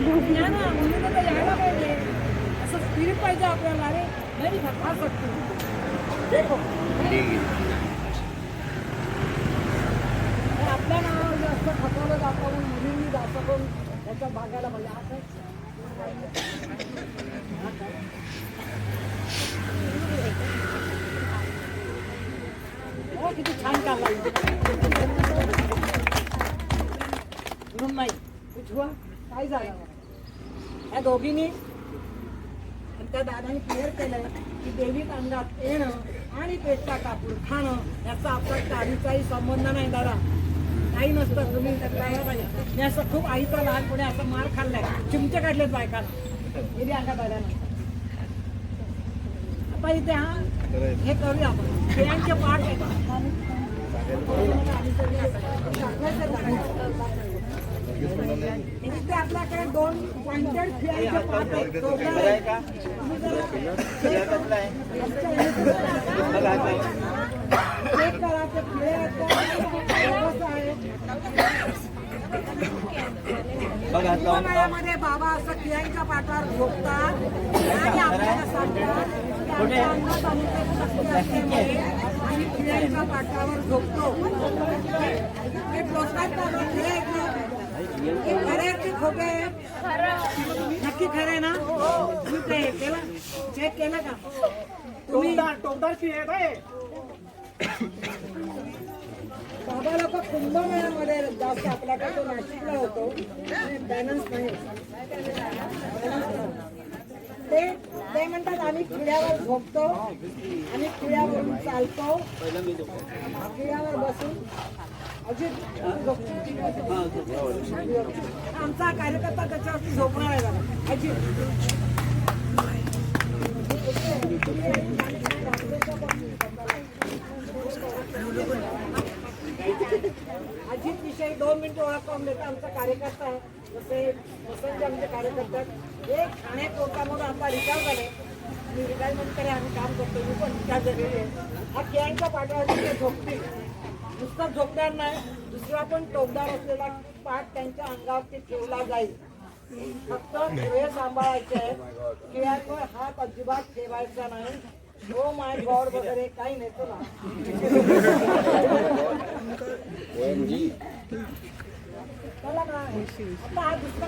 या ना मुलीला तर यायला पाहिजे असं स्पिरिट पाहिजे आपल्याला अरे नाही खा सकतो देखो तर आपल्या नावावर जास्त खपवलं जातं म्हणून मुलींनी जास्त करून त्याच्या भागायला पाहिजे असं हो किती छान काढला म्हणून नाही उजवा काय झालं? या दोघींनी त्या दादाने क्लिअर केलंय की देवीत अंगात येणं आणि पेटचा कापूर खाणं याचा आपला काहीचाही संबंध नाही दादा. काही नसतं तुम्ही मी असं खूप आईचा लहानपणी असं मार खाल्लाय. चिमटे काढलेत बायकांना गेली अंगात आल्यानं आता इथे हा हे करूया आपण. खेळांचे पाठ आहेत. इथे आपल्याकडे दोन पॉइंटेड खेळांचे पाठ आहेत दोघं आहेत. करा ते आहेत बाबा असं खिळ्यांच्या पाठावर झोपतात. आणि आपल्याला सांगतात आणि खिळ्यांच्या पाठावर झोपतो. हे टोचतात की खोटे आहेत? नक्की खरं आहे ना तुम्ही ते केलं चेक केलं का तुम्ही आहे बाबा लोक कुंभमेळ्यामध्ये जास्त आपल्याकडे तो नाशिकला होतो बॅलन्स नाही नाही. ते ते म्हणतात आम्ही किड्यावर झोपतो आणि किड्यावरून चालतो किड्यावर बसून आमचा कार्यकर्ता त्याच्यावरती झोपणार आहे अजित अजित विषयी दोन मिनिटं ओळख करून देतो आमचा कार्यकर्ता आहे जसे वसंत आमचे कार्यकर्ता एक हे ठाणे कोर्टामधून आता रिटायर झाले मी रिटायरमेंट करे आम्ही काम करतो. मी पण रिटायर झालेली आहे हा खेळांच्या पाठवावर ते झोपतील दुसरा झोपणार नाही दुसरा पण टोकदार असलेला पाठ त्यांच्या अंगावरती ठेवला जाईल. फक्त खेळ सांभाळायचे आहेत खेळांवर हात अजिबात ठेवायचा नाही. हो माय गॉड वगैरे काही नाही चला चला ना. आता हा दुसरा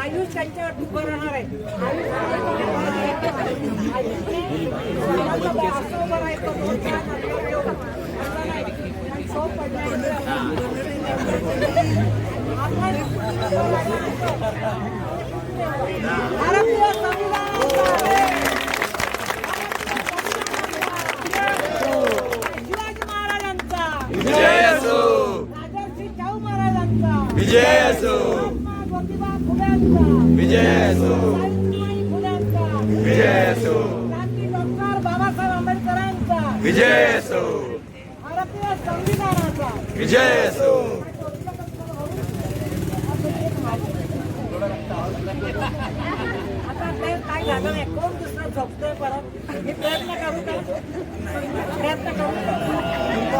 आयुष त्यांच्यावर उभं राहणार आहे विजय असो भारतीय संविधानाचा। विजय असो आता ते काय झालं नाही कोण दुसरं झोपतोय परत? मी प्रयत्न करू का? प्रयत्न करू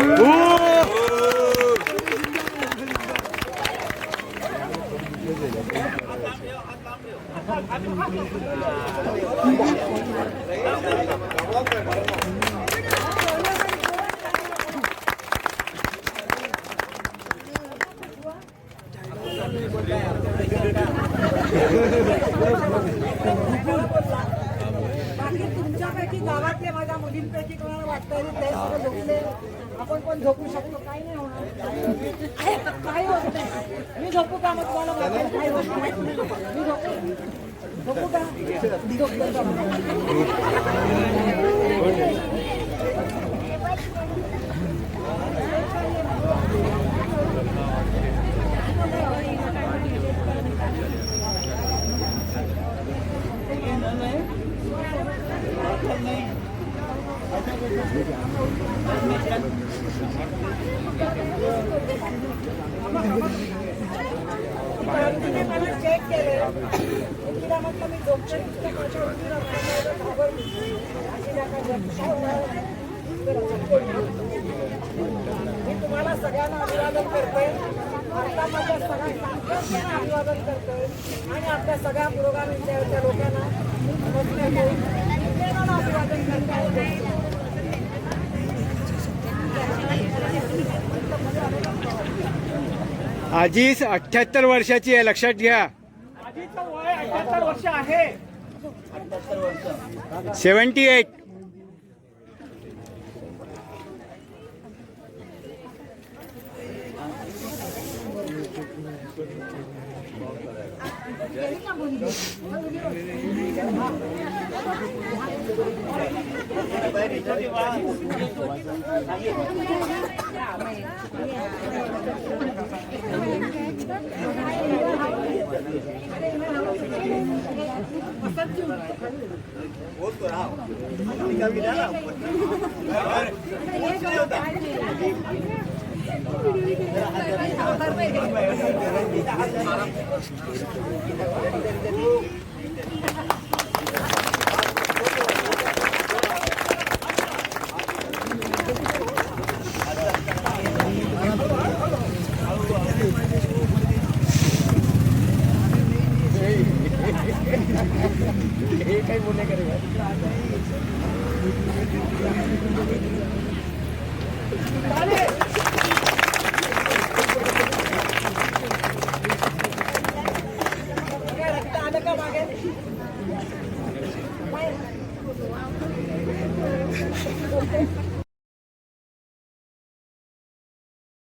Ooh. आपण पण झोपू शकतो काही नाही होणार काही होत नाही मी झोपू का मग तुम्हाला वाटतं काही होत नाही मी झोपू झोपू का झोपतो का? मी तुम्हाला सगळ्यांना अभिवादन करते भारतामधल्या सगळ्या सांस्कृतिकांना अभिवादन करते आणि आपल्या सगळ्या पुरोगामीच्या त्या लोकांना अभिवादन करते आजीच अठ्ठ्याहत्तर वर्षाची आहे लक्षात घ्या. आजीचं वय अठ्याहत्तर वर्ष आहे. Seventy eight. काय